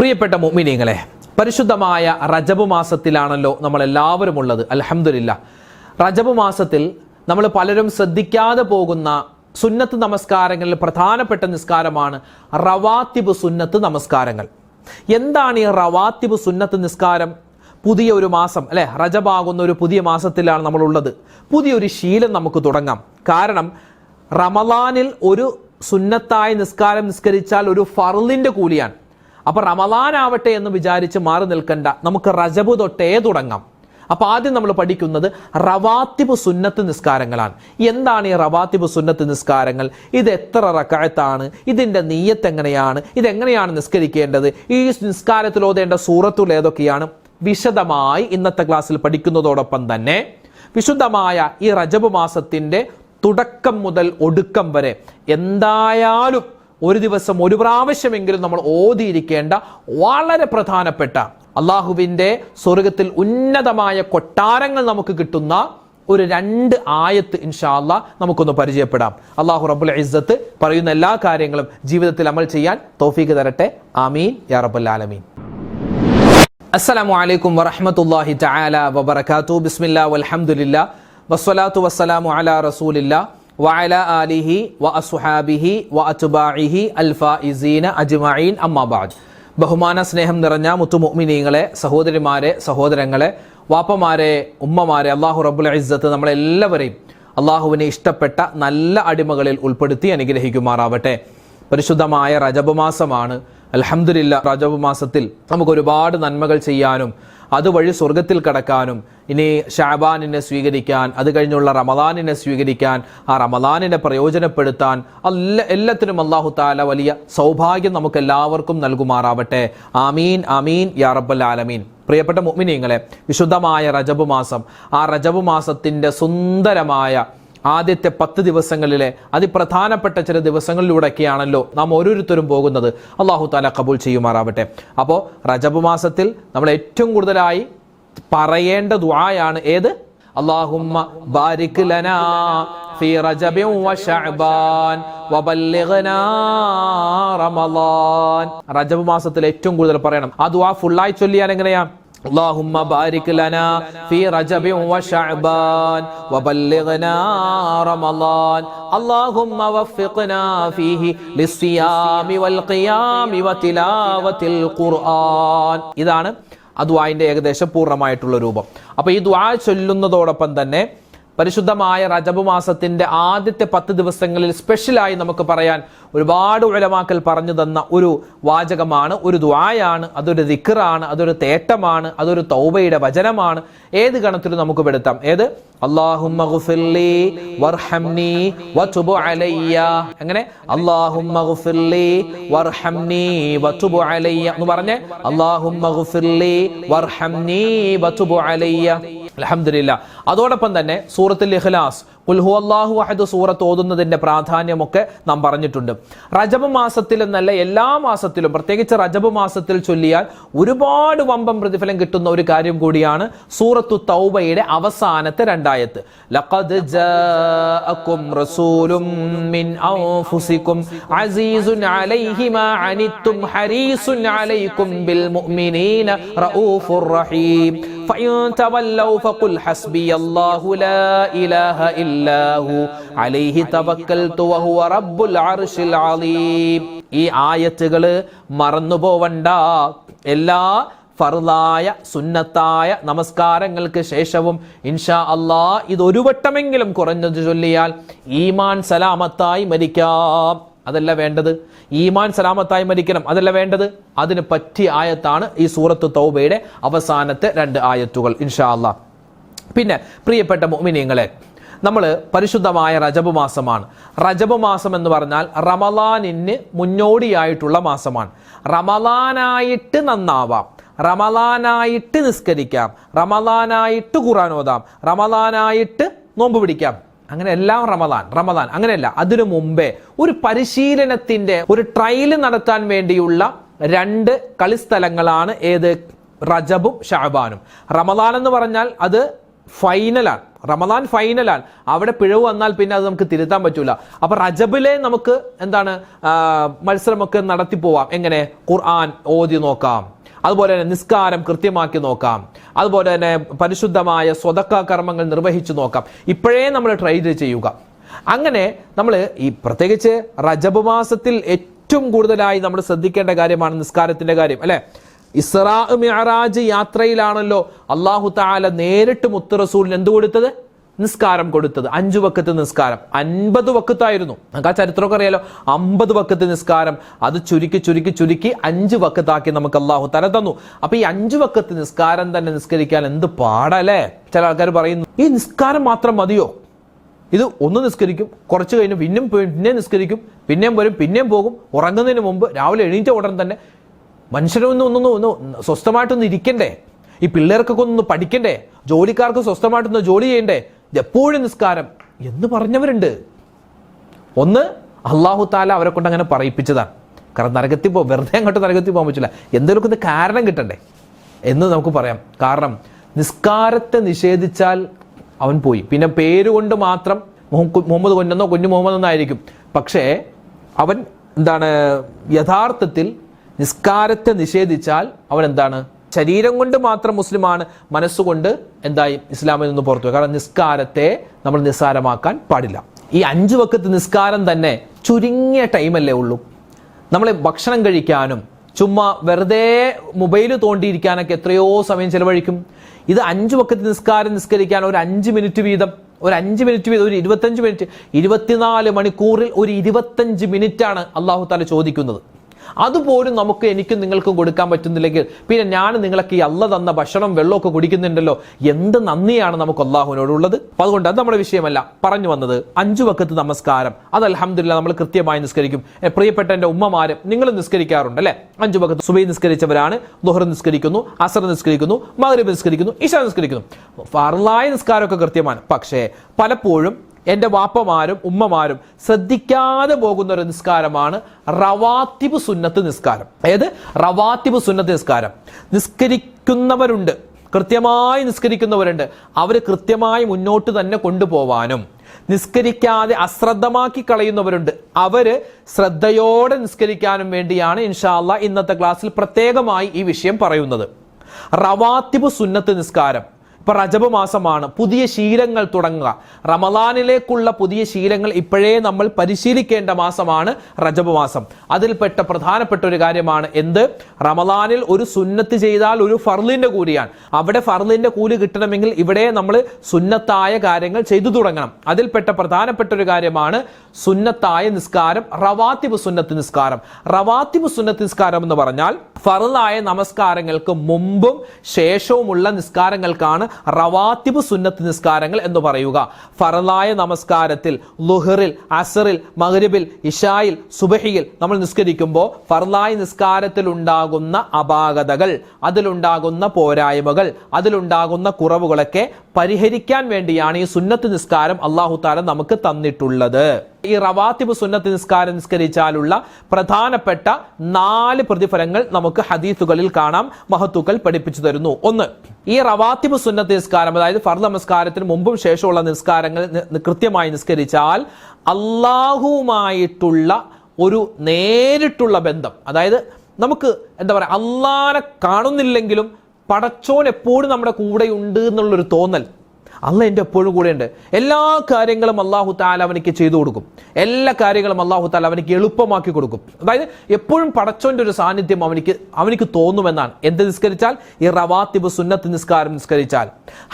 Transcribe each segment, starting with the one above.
പ്രിയപ്പെട്ട മുഅ്മിനീങ്ങളെ പരിശുദ്ധമായ റജബ് മാസത്തിലാണല്ലോ നമ്മൾ എല്ലാവരും ഉള്ളത്. അൽഹംദുലില്ല. റജബ് മാസത്തിൽ നമ്മൾ പലരും ശ്രദ്ധിക്കാതെ പോകുന്ന സുന്നത്ത് നമസ്കാരങ്ങളിൽ പ്രധാനപ്പെട്ട നിസ്കാരമാണ് റവാത്തിബ് സുന്നത്ത് നമസ്കാരങ്ങൾ. എന്താണ് ഈ റവാത്തിബ് സുന്നത്ത് നിസ്കാരം? പുതിയ ഒരു മാസം അല്ലെ? റജബാകുന്ന ഒരു പുതിയ മാസത്തിലാണ് നമ്മളുള്ളത്. പുതിയൊരു ശീലം നമുക്ക് തുടങ്ങാം. കാരണം റമലാനിൽ ഒരു സുന്നത്തായ നിസ്കാരം നിസ്കരിച്ചാൽ ഒരു ഫർലിന്റെ കൂലിയാണ്. അപ്പൊ റമദാൻ ആവട്ടെ എന്ന് വിചാരിച്ച് മാറി നിൽക്കണ്ട. നമുക്ക് റജബ് തൊട്ടേ തുടങ്ങാം. അപ്പോൾ ആദ്യം നമ്മൾ പഠിക്കുന്നത് റവാത്തിബ് സുന്നത്ത് നിസ്കാരങ്ങളാണ്. എന്താണ് ഈ റവാത്തിബ് സുന്നത്ത് നിസ്കാരങ്ങൾ? ഇത് എത്ര റക്കായത്താണ്? ഇതിന്റെ നീയത്ത് എങ്ങനെയാണ്? ഇതെങ്ങനെയാണ് നിസ്കരിക്കേണ്ടത്? ഈ നിസ്കാരത്തിൽ ഓതേണ്ട സൂറത്തുകൾ ഏതൊക്കെയാണ്? വിശദമായി ഇന്നത്തെ ക്ലാസ്സിൽ പഠിക്കുന്നതോടൊപ്പം തന്നെ വിശുദ്ധമായ ഈ റജബ് മാസത്തിന്റെ തുടക്കം മുതൽ ഒടുക്കം വരെ എന്തായാലും ഒരു ദിവസം ഒരു പ്രാവശ്യമെങ്കിലും നമ്മൾ ഓതിയിരിക്കേണ്ട വളരെ പ്രധാനപ്പെട്ട അള്ളാഹുവിന്റെ സ്വർഗത്തിൽ ഉന്നതമായ കൊട്ടാരങ്ങൾ നമുക്ക് കിട്ടുന്ന ഒരു രണ്ട് ആയത്ത് ഇൻഷാല്ല നമുക്കൊന്ന് പരിചയപ്പെടാം. അള്ളാഹു റബുൽ ഇസ്സത്ത് പറയുന്ന എല്ലാ കാര്യങ്ങളും ജീവിതത്തിൽ അമൽ ചെയ്യാൻ തോഫീക്ക് തരട്ടെ. ആമീൻ. യാ റബ്ബൽ ആലമീൻ. അസ്സലാമു അലൈക്കും വറഹ്മത്തുള്ളാഹി തആല വബറകാതു ബിസ്മില്ലാ വൽഹംദുലില്ലാ വസ്സലാത്തു വസ്സലാമു അലാ റസൂലില്ലാ വഅല ആലിഹി വഅസ്ഹാബിഹി വഅത്ബാഇഹി അൽഫായിസീന അജ്മഈൻ. ബഹുമാന സ്നേഹം നിറഞ്ഞ മുത്തുമുഅ്മിനീങ്ങളെ സഹോദരിമാരെ സഹോദരങ്ങളെ വാപ്പമാരെ ഉമ്മമാരെ അള്ളാഹു റബ്ബുൽ ഇസ്സത്ത് നമ്മളെല്ലാവരെയും അള്ളാഹുവിനെ ഇഷ്ടപ്പെട്ട നല്ല അടിമകളിൽ ഉൾപ്പെടുത്തി അനുഗ്രഹിക്കുമാറാവട്ടെ. പരിശുദ്ധമായ റജബ് മാസമാണ്. അൽഹംദുലില്ല റജബ് മാസത്തിൽ നമുക്ക് ഒരുപാട് നന്മകൾ ചെയ്യാനും അതുവഴി സ്വർഗത്തിൽ കടക്കാനും ഇനി ഷാബാനിനെ സ്വീകരിക്കാൻ അത് കഴിഞ്ഞുള്ള റമദാനിനെ സ്വീകരിക്കാൻ ആ റമദാനിനെ പ്രയോജനപ്പെടുത്താൻ അല്ല എല്ലാത്തിനും അള്ളാഹു താല വലിയ സൗഭാഗ്യം നമുക്ക് എല്ലാവർക്കും നൽകുമാറാവട്ടെ. ആമീൻ ആമീൻ യാ റബ്ബൽ ആലമീൻ. പ്രിയപ്പെട്ട മുഅ്മിനീങ്ങളെ വിശുദ്ധമായ റജബ് മാസം ആ റജബ് മാസത്തിന്റെ സുന്ദരമായ ആദ്യത്തെ പത്ത് ദിവസങ്ങളിലെ അതിപ്രധാനപ്പെട്ട ചില ദിവസങ്ങളിലൂടെയൊക്കെയാണല്ലോ നാം ഓരോരുത്തരും പോകുന്നത് അള്ളാഹു താല കബൂൽ ചെയ്യുമാറാവട്ടെ അപ്പോൾ റജബ് മാസത്തിൽ നമ്മൾ ഏറ്റവും കൂടുതലായി പറയേണ്ട ദുആയാണ് ഏത് അള്ളാഹുമ്മ ബാരിക് ലനാ في رجب وشعبان وبلغنا رمضان റജബ് മാസത്തിൽ ഏറ്റവും കൂടുതൽ പറയണം ആ ദുആ ഫുള്ളായി ചൊല്ലിയാൽ എങ്ങനെയാ اللهم بارك لنا في رجب وشعبان وبلغنا رمضان اللهم وفقنا فيه للصيام والقيام وتلاوة القرآن ഇതാണ് ആ ദുആന്റെ ഏകദേശം പൂർണ്ണമായിട്ടുള്ള രൂപം അപ്പൊ ഈ ദുആ ചൊല്ലുന്നതോടൊപ്പം തന്നെ പരിശുദ്ധമായ റജബ് മാസത്തിന്റെ ആദ്യത്തെ പത്ത് ദിവസങ്ങളിൽ സ്പെഷ്യലായി നമുക്ക് പറയാൻ ഒരുപാട് ഉഴലമാക്കൽ പറഞ്ഞു തന്ന ഒരു വാചകമാണ് ഒരു ദ്വായാണ് അതൊരു ദിക്കറാണ് അതൊരു തേട്ടമാണ് അതൊരു തൗബയുടെ വചനമാണ്. ഏത് ഗണത്തിലും നമുക്ക് പെടുത്താം. ഏത്? അള്ളാഹുമ്മ അങ്ങനെ എന്ന് പറഞ്ഞേ അള്ളാഹുമ്മ അലഹമില്ല അതോടൊപ്പം തന്നെ സൂറത്തുൽ ഇഖ്ലാസ് കുൽഹു അള്ളാഹു അഹദ് സൂറത്ത് ഓതുന്നതിന്റെ പ്രാധാന്യമൊക്കെ നാം പറഞ്ഞിട്ടുണ്ട്. റജബ് മാസത്തിൽ എന്നല്ല എല്ലാ മാസത്തിലും പ്രത്യേകിച്ച് റജബ് മാസത്തിൽ ചൊല്ലിയാൽ ഒരുപാട് വമ്പം പ്രതിഫലം കിട്ടുന്ന ഒരു കാര്യം കൂടിയാണ് സൂറത്തു തൗബയുടെ അവസാനത്തെ രണ്ടായത്ത്. ലഖദ് മിൻ അലൈഹി മാ അനിത്തും ഹരീസുൻ ബിൽ മുഅ്മിനീന റഊഫുർ റഹീം. فإن تولوا فقل حسبي الله لا إله إلا هو عليه توكلت وهو رب العرش العظيم ഈ ആയത്തുകൾ മറന്നു പോവണ്ട എല്ലാ ഫർലായ സുന്നത്തായ നമസ്കാരങ്ങൾക്ക് ശേഷവും ഇൻഷാ അള്ളാ ഇത് ഒരു വട്ടമെങ്കിലും കുറഞ്ഞത് ചൊല്ലിയാൽ ഈമാൻ സലാമത്തായി മരിക്കാം അതല്ല വേണ്ടത്? ഈമാൻ സലാമത്തായി മരിക്കണം അതല്ല വേണ്ടത്? അതിന് പറ്റിയ ആയത്താണ് ഈ സൂറത്ത് തൗബയുടെ അവസാനത്തെ രണ്ട് ആയത്തുകൾ ഇൻഷാ അള്ളാഹ് പിന്നെ പ്രിയപ്പെട്ട മോമിനിയങ്ങളെ നമ്മൾ പരിശുദ്ധമായ റജബ് മാസമാണ്. റജബ് മാസം എന്ന് പറഞ്ഞാൽ റമലാനിന് മുന്നോടിയായിട്ടുള്ള മാസമാണ്. റമലാനായിട്ട് നന്നാവാം. റമലാനായിട്ട് നിസ്കരിക്കാം. റമലാനായിട്ട് ഖുറാൻ ഓതാം. റമലാനായിട്ട് നോമ്പ് പിടിക്കാം. അങ്ങനെ എല്ലാം റമദാൻ റമദാൻ. അങ്ങനെയല്ല അതിനു മുമ്പേ ഒരു പരിശീലനത്തിന്റെ ഒരു ട്രയൽ നടത്താൻ വേണ്ടിയുള്ള രണ്ട് കളിസ്ഥലങ്ങളാണ് ഏത്? റജബും ഷാബാനും. റമദാൻ എന്ന് പറഞ്ഞാൽ അത് ഫൈനലാണ് റമദാൻ ഫൈനലാണ് അവിടെ പിഴവ് വന്നാൽ പിന്നെ അത് നമുക്ക് തിരുത്താൻ പറ്റൂല. അപ്പൊ റജബിലെ നമുക്ക് എന്താണ് മത്സരമൊക്കെ നടത്തി പോവാം. എങ്ങനെ? ഖുർആൻ ഓതി നോക്കാം. അതുപോലെ തന്നെ നിസ്കാരം കൃത്യമാക്കി നോക്കാം. അതുപോലെ തന്നെ പരിശുദ്ധമായ സ്വതക്ക കർമ്മങ്ങൾ നിർവഹിച്ചു നോക്കാം. ഇപ്പോഴേ നമ്മൾ ട്രൈ ചെയ്യുക. അങ്ങനെ നമ്മൾ ഈ പ്രത്യേകിച്ച് റജബ് മാസത്തിൽ ഏറ്റവും കൂടുതലായി നമ്മൾ ശ്രദ്ധിക്കേണ്ട കാര്യമാണ് നിസ്കാരത്തിന്റെ കാര്യം അല്ലേ? ഇസ്രാ മിഅറാജ് യാത്രയിലാണല്ലോ അള്ളാഹു താല നേരിട്ട് മുത്ത് റസൂലിന് എന്ത് കൊടുത്തത്? നിസ്കാരം കൊടുത്തത്. അഞ്ചു വക്കത്ത് നിസ്കാരം. അൻപത് വക്കത്തായിരുന്നു. നമുക്ക് ആ ചരിത്രമൊക്കെ അറിയാലോ? അമ്പത് വക്കത്ത് നിസ്കാരം. അത് ചുരുക്കി ചുരുക്കി ചുരുക്കി അഞ്ച് വക്കത്താക്കി നമുക്ക് അള്ളാഹു തല തന്നു. അപ്പൊ ഈ അഞ്ചു വക്കത്ത് നിസ്കാരം തന്നെ നിസ്കരിക്കാൻ എന്ത് പാടല്ലേ? ചില ആൾക്കാർ പറയുന്നു ഈ നിസ്കാരം മാത്രം മതിയോ? ഇത് ഒന്ന് നിസ്കരിക്കും കുറച്ച് കഴിഞ്ഞ് പിന്നെയും പിന്നെ നിസ്കരിക്കും പിന്നെയും വരും പിന്നെയും പോകും ഉറങ്ങുന്നതിന് മുമ്പ് രാവിലെ എണീറ്റ ഉടൻ തന്നെ മനുഷ്യരൊന്നും ഒന്നൊന്ന് ഒന്ന് സ്വസ്ഥമായിട്ടൊന്ന് ഇരിക്കണ്ടേ? ഈ പിള്ളേർക്കൊക്കെ ഒന്ന് പഠിക്കണ്ടേ? ജോലിക്കാർക്ക് സ്വസ്ഥമായിട്ടൊന്ന് ജോലി ചെയ്യണ്ടേ? എപ്പോഴും നിസ്കാരം എന്ന് പറഞ്ഞവരുണ്ട്. ഒന്ന് അള്ളാഹു താല അവരെ കൊണ്ട് അങ്ങനെ പറയിപ്പിച്ചതാണ്. കാരണം നരകത്തിൽ പോ വെറുതെ അങ്ങോട്ട് നരകത്തിൽ പോകാൻ പറ്റില്ല. എന്തെങ്കിലും ഒന്ന് കാരണം കിട്ടണ്ടേ? എന്ന് നമുക്ക് പറയാം. കാരണം നിസ്കാരത്തെ നിഷേധിച്ചാൽ അവൻ പോയി. പിന്നെ പേരുകൊണ്ട് മാത്രം മുഹ- മുഹമ്മദ് കൊന്നെന്നോ കുഞ്ഞു മുഹമ്മദ് എന്നായിരിക്കും പക്ഷേ അവൻ എന്താണ് യഥാർത്ഥത്തിൽ നിസ്കാരത്തെ നിഷേധിച്ചാൽ അവൻ എന്താണ് ശരീരം കൊണ്ട് മാത്രം മുസ്ലിമാണ് മനസ്സുകൊണ്ട് എന്തായി ഇസ്ലാമിൽ നിന്ന് പുറത്തു. കാരണം നിസ്കാരത്തെ നമ്മൾ നിസ്സാരമാക്കാൻ പാടില്ല. ഈ അഞ്ചു വക്കത്ത് നിസ്കാരം തന്നെ ചുരുങ്ങിയ ടൈമല്ലേ ഉള്ളൂ. നമ്മൾ ഭക്ഷണം കഴിക്കാനും ചുമ്മാ വെറുതെ മൊബൈൽ തോണ്ടിയിരിക്കാനൊക്കെ എത്രയോ സമയം ചെലവഴിക്കും. ഇത് അഞ്ചു വക്കത്ത് നിസ്കാരം നിസ്കരിക്കാൻ ഒരു അഞ്ച് മിനിറ്റ് വീതം ഒരു അഞ്ച് മിനിറ്റ് വീതം ഒരു ഇരുപത്തഞ്ച് മിനിറ്റ് ഇരുപത്തിനാല് മണിക്കൂറിൽ ഒരു ഇരുപത്തഞ്ച് മിനിറ്റാണ് അള്ളാഹു താല ചോദിക്കുന്നത്. അതുപോലും നമുക്ക് എനിക്കും നിങ്ങൾക്കും കൊടുക്കാൻ പറ്റുന്നില്ലെങ്കിൽ പിന്നെ ഞാൻ നിങ്ങളൊക്കെ ഈ അല്ല തന്ന ഭക്ഷണം വെള്ളമൊക്കെ കുടിക്കുന്നുണ്ടല്ലോ എന്ത് നന്ദിയാണ് നമുക്ക് അള്ളാഹുവിനോടുള്ളത്? അപ്പൊ അതുകൊണ്ട് അത് നമ്മുടെ വിഷയമല്ല. പറഞ്ഞു വന്നത് അഞ്ചു വക്കത്ത് നമസ്കാരം. അത് അലഹമില്ല നമ്മൾ കൃത്യമായി നിസ്കരിക്കും. പ്രിയപ്പെട്ട എന്റെ ഉമ്മമാരും നിങ്ങൾ നിസ്കരിക്കാറുണ്ട് അല്ലെ? അഞ്ചു വക്കത്ത് സുബൈ നിസ്കരിച്ചവരാണ് ദുഹർ നിസ്കരിക്കുന്നു അസർ നിസ്കരിക്കുന്നു മഗ്രിബ് നിസ്കരിക്കുന്നു ഇഷ നിസ്കരിക്കുന്നു. ഫർലായ നിസ്കാരമൊക്കെ കൃത്യമാണ്. പക്ഷേ പലപ്പോഴും എന്റെ വാപ്പമാരും ഉമ്മമാരും ശ്രദ്ധിക്കാതെ പോകുന്ന ഒരു നിസ്കാരമാണ് റവാത്തിബ് സുന്നത്ത് നിസ്കാരം. അതായത് റവാത്തിബ് സുന്നത്ത് നിസ്കാരം. നിസ്കരിക്കുന്നവരുണ്ട്. കൃത്യമായി നിസ്കരിക്കുന്നവരുണ്ട്. അവർ കൃത്യമായി മുന്നോട്ട് തന്നെ കൊണ്ടുപോവാനും. നിസ്കരിക്കാതെ അശ്രദ്ധമാക്കി കളയുന്നവരുണ്ട്. അവർ ശ്രദ്ധയോടെ നിസ്കരിക്കാനും വേണ്ടിയാണ് ഇൻഷാല്ല ഇന്നത്തെ ക്ലാസ്സിൽ പ്രത്യേകമായി ഈ വിഷയം പറയുന്നത്. റവാത്തിബ് സുന്നത്ത് നിസ്കാരം. ഇപ്പൊ റജബ് മാസമാണ്. പുതിയ ശീലങ്ങൾ തുടങ്ങുക. റമദാനിലേക്കുള്ള പുതിയ ശീലങ്ങൾ ഇപ്പോഴേ നമ്മൾ പരിശീലിക്കേണ്ട മാസമാണ് റജബ് മാസം. അതിൽപ്പെട്ട പ്രധാനപ്പെട്ട ഒരു കാര്യമാണ് എന്ത്? റമദാനിൽ ഒരു സുന്നത്ത് ചെയ്താൽ ഒരു ഫർലിന്റെ കൂലിയാണ്. അവിടെ ഫർലിന്റെ കൂലി കിട്ടണമെങ്കിൽ ഇവിടെ നമ്മൾ സുന്നത്തായ കാര്യങ്ങൾ ചെയ്തു തുടങ്ങണം. അതിൽപ്പെട്ട പ്രധാനപ്പെട്ട ഒരു കാര്യമാണ് സുന്നത്തായ നിസ്കാരം റവാത്തിബ് സുന്നത്ത് നിസ്കാരം. റവാത്തിബ് സുന്നത്ത് നിസ്കാരം എന്ന് പറഞ്ഞാൽ ഫറലായ നമസ്കാരങ്ങൾക്ക് മുമ്പും ശേഷവുമുള്ള നിസ്കാരങ്ങൾക്കാണ് റവാത്തിബ് സുന്നത്ത് നിസ്കാരങ്ങൾ എന്ന് പറയുക. ഫറലായ നമസ്കാരത്തിൽ ലുഹറിൽ അസറിൽ മഗ്രിബിൽ ഇഷായിൽ സുബഹിയിൽ നമ്മൾ നിസ്കരിക്കുമ്പോൾ ഫറലായ നിസ്കാരത്തിൽ ഉണ്ടാകുന്ന അപാകതകൾ അതിലുണ്ടാകുന്ന പോരായ്മകൾ അതിലുണ്ടാകുന്ന കുറവുകളൊക്കെ പരിഹരിക്കാൻ വേണ്ടിയാണ് ഈ സുന്നത്ത് നിസ്കാരം അള്ളാഹു താല നമുക്ക് തന്നിട്ടുള്ളത്. ഈ റവാത്തിബ് സുന്നത്ത് നിസ്കാരം നിസ്കരിച്ചാലുള്ള പ്രധാനപ്പെട്ട നാല് പ്രതിഫലങ്ങൾ നമുക്ക് ഹദീസുകളിൽ കാണാം മഹത്തുക്കൾ പഠിപ്പിച്ചു തരുന്നു. ഒന്ന് ഈ റവാത്തിബ് സുന്നത്ത് നിസ്കാരം അതായത് ഫർ നമസ്കാരത്തിന് മുമ്പും ശേഷമുള്ള നിസ്കാരങ്ങൾ കൃത്യമായി നിസ്കരിച്ചാൽ അള്ളാഹുവുമായിട്ടുള്ള ഒരു നേരിട്ടുള്ള ബന്ധം അതായത് നമുക്ക് എന്താ പറയുക അള്ളാനെ കാണുന്നില്ലെങ്കിലും പടച്ചോൻ എപ്പോഴും നമ്മുടെ കൂടെയുണ്ട് എന്നുള്ളൊരു തോന്നൽ. അല്ല എന്റെ എപ്പോഴും കൂടെയുണ്ട് എല്ലാ കാര്യങ്ങളും അള്ളാഹു താല അവനിക്ക് ചെയ്തു കൊടുക്കും. എല്ലാ കാര്യങ്ങളും അള്ളാഹു താല അവനിക്ക് എളുപ്പമാക്കി കൊടുക്കും. അതായത് എപ്പോഴും പടച്ചോന്റെ ഒരു സാന്നിധ്യം അവനിക്ക് അവനിക്ക് തോന്നുമെന്നാണ്. എന്ത് നിസ്കരിച്ചാൽ? ഈ റവാത്തിബ് സുന്നത്ത് നിസ്കാരം നിസ്കരിച്ചാൽ.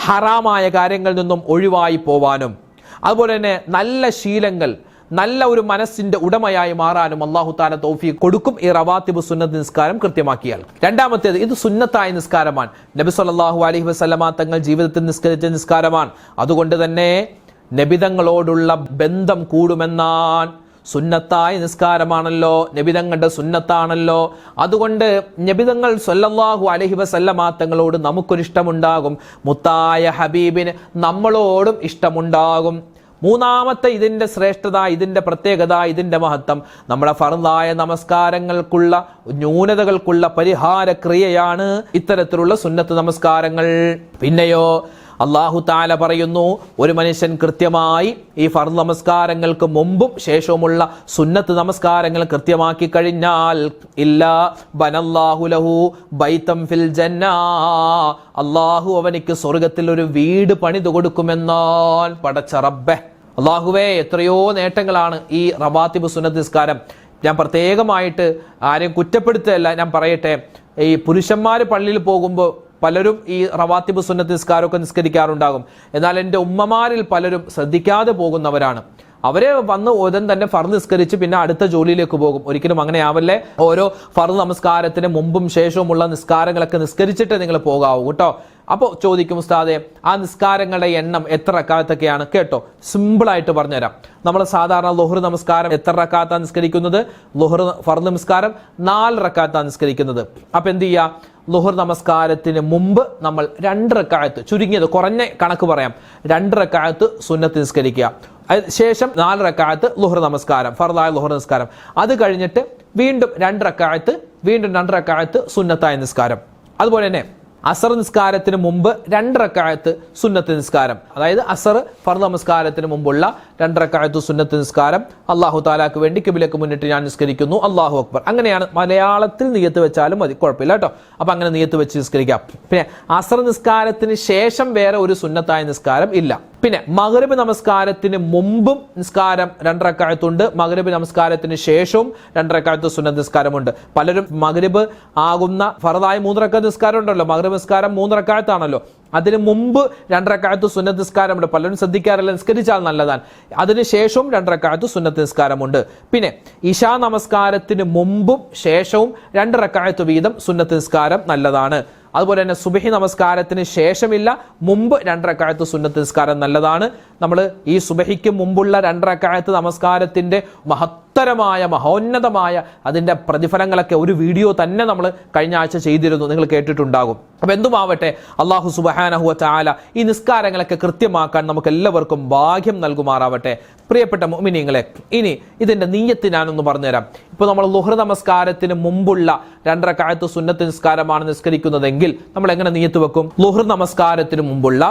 ഹറാമായ കാര്യങ്ങളിൽ നിന്നും ഒഴിവായി പോവാനും. അതുപോലെ തന്നെ നല്ല ശീലങ്ങൾ നല്ല ഒരു മനസ്സിന്റെ ഉടമയായി മാറാനും അള്ളാഹു താല തോഫി കൊടുക്കും. ഈ റവാത്തിബ് സുന്നത്ത് നിസ്കാരം കൃത്യമാക്കിയാൽ. രണ്ടാമത്തേത് ഇത് സുന്നത്തായ നിസ്കാരമാണ്. നബി സല്ലല്ലാഹു അലഹി വസല്ലമ തങ്ങൾ ജീവിതത്തിൽ നിസ്കരിച്ച നിസ്കാരമാണ്. അതുകൊണ്ട് തന്നെ നബിതങ്ങളോടുള്ള ബന്ധം കൂടുമെന്നാൻ സുന്നത്തായ നിസ്കാരമാണല്ലോ. നബിതങ്ങളുടെ സുന്നത്താണല്ലോ. അതുകൊണ്ട് നബിതങ്ങൾ സല്ലല്ലാഹു അലഹി വസല്ലമ തങ്ങളോട് നമുക്കൊരിഷ്ടമുണ്ടാകും. മുത്തായ ഹബീബിന് നമ്മളോടും ഇഷ്ടമുണ്ടാകും. മൂന്നാമത്തെ ഇതിന്റെ ശ്രേഷ്ഠത ഇതിന്റെ പ്രത്യേകത ഇതിന്റെ മഹത്വം. നമ്മുടെ ഫർദായ നമസ്കാരങ്ങൾക്കുള്ള ന്യൂനതകൾക്കുള്ള പരിഹാര ക്രിയയാണ് ഇത്തരത്തിലുള്ള സുന്നത്ത് നമസ്കാരങ്ങൾ. പിന്നെയോ അള്ളാഹു താല പറയുന്നു ഒരു മനുഷ്യൻ കൃത്യമായി ഈ ഫർദ് നമസ്കാരങ്ങൾക്ക് മുമ്പും ശേഷവുമുള്ള സുന്നത്ത് നമസ്കാരങ്ങൾ കൃത്യമാക്കി കഴിഞ്ഞാൽ ഇല്ല ബനല്ലാഹുലഹു ബൈത്തം ഫിൽ ജന്ന അള്ളാഹു അവനിക്ക് സ്വർഗത്തിൽ ഒരു വീട് പണിതു കൊടുക്കുമെന്നാൽ പടച്ച റബ്ബെ. അള്ളാഹുവേ എത്രയോ നേട്ടങ്ങളാണ് ഈ റബാത്തിബ് സുന്നത്ത് നിസ്കാരം. ഞാൻ പ്രത്യേകമായിട്ട് ആരെയും കുറ്റപ്പെടുത്തുകയല്ല ഞാൻ പറയട്ടെ ഈ പുരുഷന്മാർ പള്ളിയിൽ പോകുമ്പോൾ പലരും ഈ റവാത്തിബ് സുന്നത്ത് നിസ്കാരമൊക്കെ നിസ്കരിക്കാറുണ്ടാകും. എന്നാൽ എന്റെ ഉമ്മമാരിൽ പലരും ശ്രദ്ധിക്കാതെ പോകുന്നവരാണ്. അവരെ വന്ന് ഉടൻ തന്നെ ഫർ നിസ്കരിച്ച് പിന്നെ അടുത്ത ജോലിയിലേക്ക് പോകും. ഒരിക്കലും അങ്ങനെ ആവല്ലേ ഓരോ ഫർ നമസ്കാരത്തിന് മുമ്പും ശേഷവുമുള്ള നിസ്കാരങ്ങളൊക്കെ നിസ്കരിച്ചിട്ട് നിങ്ങൾ പോകാവൂ. കേട്ടോ? അപ്പോൾ ചോദിക്കും ഉസ്താദെ ആ നിസ്കാരങ്ങളുടെ എണ്ണം എത്ര റക്കാത്തൊക്കെയാണ്? കേട്ടോ സിമ്പിളായിട്ട് പറഞ്ഞുതരാം. നമ്മൾ സാധാരണ ലുഹർ നമസ്കാരം എത്ര റക്കാത്താണ് നിസ്കരിക്കുന്നത്? ലുഹർ ഫർ നമസ്കാരം നാല് റക്കാത്താണ് നിസ്കരിക്കുന്നത്. അപ്പം എന്ത് ചെയ്യുക ലുഹർ നമസ്കാരത്തിന് മുമ്പ് നമ്മൾ രണ്ട് റക്കായത്ത് ചുരുങ്ങിയത് കുറഞ്ഞ കണക്ക് പറയാം. രണ്ട് റക്കായത്ത് സുന്നത്ത് നിസ്കരിക്കുക. ശേഷം നാല് റക്കായത്ത് ലുഹർ നമസ്കാരം ഫർദായ ലുഹർ നമസ്കാരം. അത് കഴിഞ്ഞിട്ട് വീണ്ടും രണ്ട് റക്കായത്ത് വീണ്ടും രണ്ട് റക്കായത്ത് സുന്നത്തായ നിസ്കാരം. അതുപോലെ തന്നെ അസർ നിസ്കാരത്തിന് മുമ്പ് രണ്ടരക്കാലത്ത് സുന്നത്ത് നിസ്കാരം. അതായത് അസർ ഫർ നമസ്കാരത്തിന് മുമ്പുള്ള രണ്ടരക്കാലത്ത് സുന്നത്ത് നിസ്കാരം അള്ളാഹു താലാക്ക് വേണ്ടി കിബിലേക്ക് മുന്നിട്ട് ഞാൻ നിസ്കരിക്കുന്നു. അള്ളാഹു അക്ബർ. അങ്ങനെയാണ് മലയാളത്തിൽ നിയത്ത് വെച്ചാലും മതി. കുഴപ്പമില്ല കേട്ടോ. അപ്പൊ അങ്ങനെ നിയത്ത് വെച്ച് നിസ്കരിക്കാം. പിന്നെ അസർ നിസ്കാരത്തിന് ശേഷം വേറെ ഒരു സുന്നത്തായ നിസ്കാരം ഇല്ല. പിന്നെ മകരബ് നമസ്കാരത്തിന് മുമ്പും നിസ്കാരം രണ്ടരക്കാലത്തുണ്ട് മകരബ് നമസ്കാരത്തിന് ശേഷവും രണ്ടരക്കാലത്ത് സുന്നത്ത് നിസ്കാരമുണ്ട്. പലരും മകരബ് ആകുന്ന ഫറതായ മൂന്നരക്കാത്ത നിസ്കാരം ഉണ്ടല്ലോ. മകരബ് നിസ്കാരം മൂന്നരക്കാലത്താണല്ലോ അതിന് മുമ്പ് രണ്ടരക്കാലത്ത് സുന്നത്ത് നിസ്കാരമുണ്ട്. പലരും ശ്രദ്ധിക്കാറില്ല. നിസ്കരിച്ചാൽ നല്ലതാണ്. അതിന് ശേഷവും രണ്ടരക്കാലത്ത് സുന്നത്ത് നിസ്കാരമുണ്ട്. പിന്നെ ഇഷാ നമസ്കാരത്തിന് മുമ്പും ശേഷവും രണ്ടരക്കാലത്ത് വീതം സുന്നത്ത് നിസ്കാരം നല്ലതാണ്. അതുപോലെ തന്നെ സുബഹി നമസ്കാരത്തിന് ശേഷമില്ല. മുമ്പ് രണ്ടരക്കാലത്ത് സുന്നത്ത് നിസ്കാരം നല്ലതാണ്. നമ്മൾ ഈ സുബഹിക്ക് മുമ്പുള്ള രണ്ടരക്കാലത്ത് നമസ്കാരത്തിന്റെ മഹത്തരമായ മഹോന്നതമായ അതിന്റെ പ്രതിഫലങ്ങളൊക്കെ ഒരു വീഡിയോ തന്നെ നമ്മൾ കഴിഞ്ഞ ആഴ്ച ചെയ്തിരുന്നു. നിങ്ങൾ കേട്ടിട്ടുണ്ടാകും. അപ്പം എന്തുമാവട്ടെ അള്ളാഹു സുബഹാനഹുവ ചാല ഈ നിസ്കാരങ്ങളൊക്കെ കൃത്യമാക്കാൻ നമുക്ക് എല്ലാവർക്കും ഭാഗ്യം നൽകുമാറാവട്ടെ. പ്രിയപ്പെട്ട മുമിനിങ്ങളെ ഇനി ഇതിന്റെ നീയത്ത് ഞാനൊന്ന് പറഞ്ഞുതരാം. ഇപ്പോൾ നമ്മൾ ലുഹൃ നമസ്കാരത്തിന് മുമ്പുള്ള രണ്ടരക്കാലത്ത് സുന്നത്ത് നിസ്കാരമാണ് നിസ്കരിക്കുന്നതെങ്കിൽ നമ്മൾ എങ്ങനെ നീയത്ത് വെക്കും? ലുഹൃ നമസ്കാരത്തിന് മുമ്പുള്ള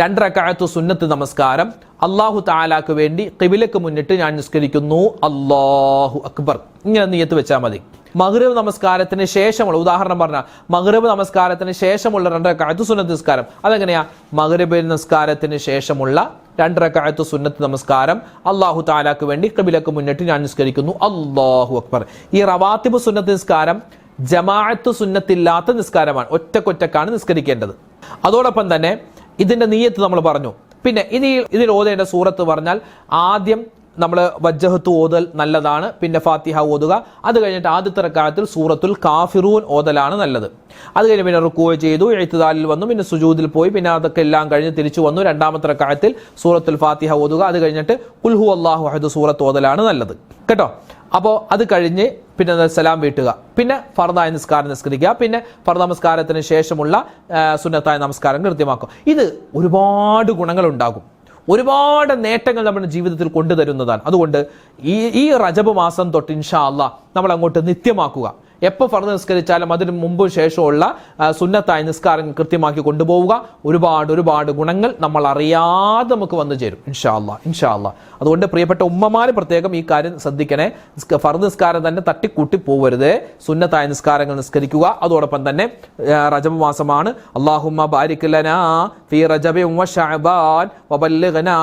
രണ്ടരക്കാലത്ത് സുന്നത്ത് നമസ്കാരം അള്ളാഹു താലാക്ക് വേണ്ടി കിബിലക്ക് മുന്നിട്ട് ഞാൻ നിസ്കരിക്കുന്നു. അള്ളാഹു അക്ബർ. ഇങ്ങനെ നീയത്ത് വെച്ചാൽ മതി. മഹ്റബ് നമസ്കാരത്തിന് ശേഷമുള്ള ഉദാഹരണം പറഞ്ഞ മഹ്റബ് നമസ്കാരത്തിന് ശേഷമുള്ള രണ്ടരക്കാലത്ത് സുന്നത്ത് നിസ്കാരം. അതെങ്ങനെയാ? മഹ്റബ് നമസ്കാരത്തിന് ശേഷമുള്ള രണ്ടരക്കാലത്ത് സുന്നത്ത് നമസ്കാരം അള്ളാഹു താലാക്ക് വേണ്ടി കബിലക്ക് മുന്നിട്ട് ഞാൻ നിസ്കരിക്കുന്നു. അള്ളാഹു അക്ബർ. ഈ റവാത്തിബ് സുന്നത്ത് നിസ്കാരം ജമാഅത്ത് സുന്നത്തില്ലാത്ത നിസ്കാരമാണ്. ഒറ്റക്കൊറ്റക്കാണ് നിസ്കരിക്കേണ്ടത്. അതോടൊപ്പം തന്നെ ഇതിന്റെ നീയത്ത് നമ്മൾ പറഞ്ഞു. പിന്നെ ഇനി ഇതിൽ ഓതേണ്ട സൂറത്ത് പറഞ്ഞാൽ ആദ്യം നമ്മൾ വജ്ജഹത്ത് ഓതൽ നല്ലതാണ് പിന്നെ ഫാത്തിഹ ഓതുക. അത് കഴിഞ്ഞിട്ട് ആദ്യത്തെ റക്കാലത്തിൽ സൂറത്തുൽ കാഫിറൂൻ ഓതലാണ് നല്ലത്. അത് കഴിഞ്ഞ് പിന്നെ റുക്കോ ചെയ്തു എഴുത്തുതാലിൽ വന്നു പിന്നെ സുജൂദിൽ പോയി പിന്നെ അതൊക്കെ എല്ലാം കഴിഞ്ഞ് തിരിച്ചു വന്നു. രണ്ടാമത്തെ റക്കാലത്തിൽ സൂറത്തുൽ ഫാത്തിഹ ഓതുക. അത് കഴിഞ്ഞിട്ട് കുൽഹു അള്ളാഹു അഹദ് സൂറത്ത് ഓതലാണ് നല്ലത്. കേട്ടോ? അപ്പോൾ അത് കഴിഞ്ഞ് പിന്നെ സലാം വീട്ടുക. പിന്നെ ഫർദായ നിസ്കാരം നിസ്കരിക്കുക. പിന്നെ ഫർദ നമസ്കാരത്തിന് ശേഷമുള്ള സുന്നത്തായ നമസ്കാരം കൃത്യമാക്കും ഇത് ഒരുപാട് ഗുണങ്ങൾ ഉണ്ടാകും ഒരുപാട് നേട്ടങ്ങൾ നമ്മുടെ ജീവിതത്തിൽ കൊണ്ടുതരുന്നതാണ്. അതുകൊണ്ട് ഈ ഈ റജബ് മാസം തൊട്ട് ഇൻഷാ അള്ളാ നമ്മൾ അങ്ങോട്ട് നിത്യമാക്കുക. എപ്പോൾ ഫർദ് നിസ്കരിച്ചാലും അതിന് മുമ്പും ശേഷമുള്ള സുന്നത്തായ നിസ്കാരം കൃത്യമാക്കി കൊണ്ടുപോവുക. ഒരുപാട് ഒരുപാട് ഗുണങ്ങൾ നമ്മൾ അറിയാതെ നമുക്ക് വന്നു ചേരും. ഇൻഷാല്ല ഇൻഷാല്ല അതുകൊണ്ട് പ്രിയപ്പെട്ട ഉമ്മമാർ പ്രത്യേകം ഈ കാര്യം ശ്രദ്ധിക്കണേ. ഫർദ് നിസ്കാരം തന്നെ തട്ടിക്കൂട്ടി പോവരുത്. സുന്നത്തായ നിസ്കാരങ്ങൾ നിസ്കരിക്കുക. അതോടൊപ്പം തന്നെ റജബ് മാസമാണ്. അള്ളാഹുമ്മ ബാരിക് ലനാ ഫീ റജബിൻ വ ശഅബാൻ വബല്ലിഗ്നാ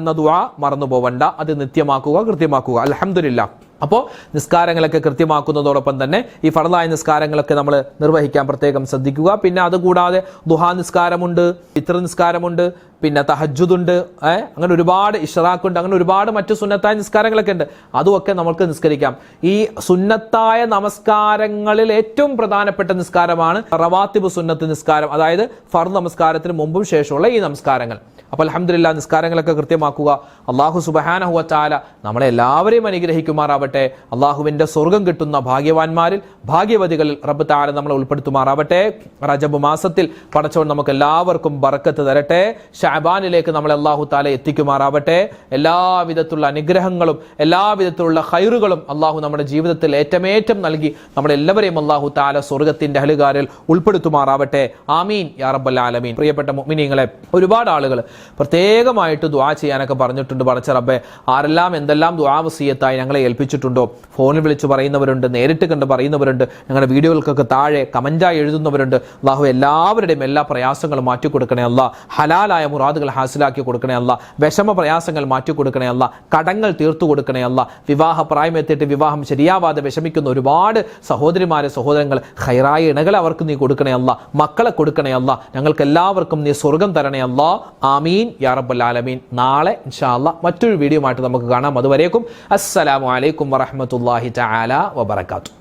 എന്ന ദുആ മറന്നു പോവണ്ട അത് നിത്യമാക്കുക കൃത്യമാക്കുക. അൽഹംദുലില്ലാ അപ്പോൾ നിസ്കാരങ്ങളൊക്കെ കൃത്യമാക്കുന്നതോടൊപ്പം തന്നെ ഈ ഫറലായ നിസ്കാരങ്ങളൊക്കെ നമ്മൾ നിർവഹിക്കാൻ പ്രത്യേകം ശ്രദ്ധിക്കുക. പിന്നെ അതുകൂടാതെ ദുഹാ നിസ്കാരമുണ്ട് ഇത്ര നിസ്കാരമുണ്ട് പിന്നെ തഹജുദുണ്ട് ഏഹ് അങ്ങനെ ഒരുപാട് ഇഷറാഖുണ്ട് അങ്ങനെ ഒരുപാട് മറ്റു സുന്നത്തായ നിസ്കാരങ്ങളൊക്കെ ഉണ്ട്. അതുമൊക്കെ നമുക്ക് നിസ്കരിക്കാം. ഈ സുന്നത്തായ നമസ്കാരങ്ങളിൽ ഏറ്റവും പ്രധാനപ്പെട്ട നിസ്കാരമാണ് റവാത്തിബ് സുന്നത്ത് നിസ്കാരം അതായത് ഫർ നമസ്കാരത്തിന് മുമ്പും ശേഷമുള്ള ഈ നമസ്കാരങ്ങൾ. അപ്പോൾ അലഹമില്ല നിസ്കാരങ്ങളൊക്കെ കൃത്യമാക്കുക. അള്ളാഹു സുബഹാനഹുവ ചാല നമ്മളെ എല്ലാവരെയും അനുഗ്രഹിക്കുമാറാവട്ടെ. അള്ളാഹുവിന്റെ സ്വർഗം കിട്ടുന്ന ഭാഗ്യവാന്മാരിൽ ഭാഗ്യവതികളിൽ റബ്ബ് താല നമ്മളെ ഉൾപ്പെടുത്തുമാറാവട്ടെ. റജബ് മാസത്തിൽ പടച്ചവൻ നമുക്ക് എല്ലാവർക്കും ബറക്കത്ത് തരട്ടെ. ഷാബാനിലേക്ക് നമ്മൾ അള്ളാഹു താല എത്തിക്കുമാറാവട്ടെ. എല്ലാവിധത്തിലുള്ള അനുഗ്രഹങ്ങളും എല്ലാവിധത്തിലുള്ള ഹൈറുകളും അള്ളാഹു നമ്മുടെ ജീവിതത്തിൽ ഏറ്റമേറ്റം നൽകി നമ്മളെല്ലാവരെയും അള്ളാഹു താല സ്വർഗത്തിന്റെ അഹലുകാരിൽ ഉൾപ്പെടുത്തുമാറാവട്ടെ. ആമീൻ. യാ റബ്ബൽ ആലമീൻ. പ്രിയപ്പെട്ട മുഅ്മിനീങ്ങളെ ഒരുപാട് ആളുകൾ പ്രത്യേകമായിട്ട് ദുആ ചെയ്യാനൊക്കെ പറഞ്ഞിട്ടുണ്ട്. പടച്ച റബ്ബെ ആരെല്ലാം എന്തെല്ലാം ദുആ വസീയത്തായി ഞങ്ങളെ ഏൽപ്പിച്ചിട്ടുണ്ടോ? ഫോണിൽ വിളിച്ച് പറയുന്നവരുണ്ട് നേരിട്ട് കണ്ട് പറയുന്നവരുണ്ട് ഞങ്ങളുടെ വീഡിയോകൾക്കൊക്കെ താഴെ കമന്റായി എഴുതുന്നവരുണ്ട്. അള്ളാഹു എല്ലാവരുടെയും എല്ലാ പ്രയാസങ്ങളും മാറ്റി കൊടുക്കണേ അല്ല ഹലാലായ മുറാദുകൾ ഹാസിലാക്കി കൊടുക്കണേ അല്ല. വിഷമ പ്രയാസങ്ങൾ മാറ്റി കൊടുക്കണേ അല്ല. കടങ്ങൾ തീർത്തു കൊടുക്കണേ അല്ല. വിവാഹ പ്രായമെത്തിയിട്ട് വിവാഹം ശരിയാവാതെ വിഷമിക്കുന്ന ഒരുപാട് സഹോദരിമാരെ സഹോദരങ്ങൾ ഹൈറായ ഇണകൾ അവർക്ക് നീ കൊടുക്കണേ അല്ല. മക്കളെ കൊടുക്കണേ അല്ല. ഞങ്ങൾക്ക് എല്ലാവർക്കും നീ സ്വർഗം തരണേ അല്ല. ആമീൻ. യാ റബ്ബൽ ആലമീൻ. നാളെ ഇൻഷാല്ല മറ്റൊരു വീഡിയോ ആയിട്ട് നമുക്ക് കാണാം. അതുവരേക്കും അസ്സലാമു അലൈക്കും വറഹ്മത്തുള്ളാഹി തആല വബറകാതുഹു.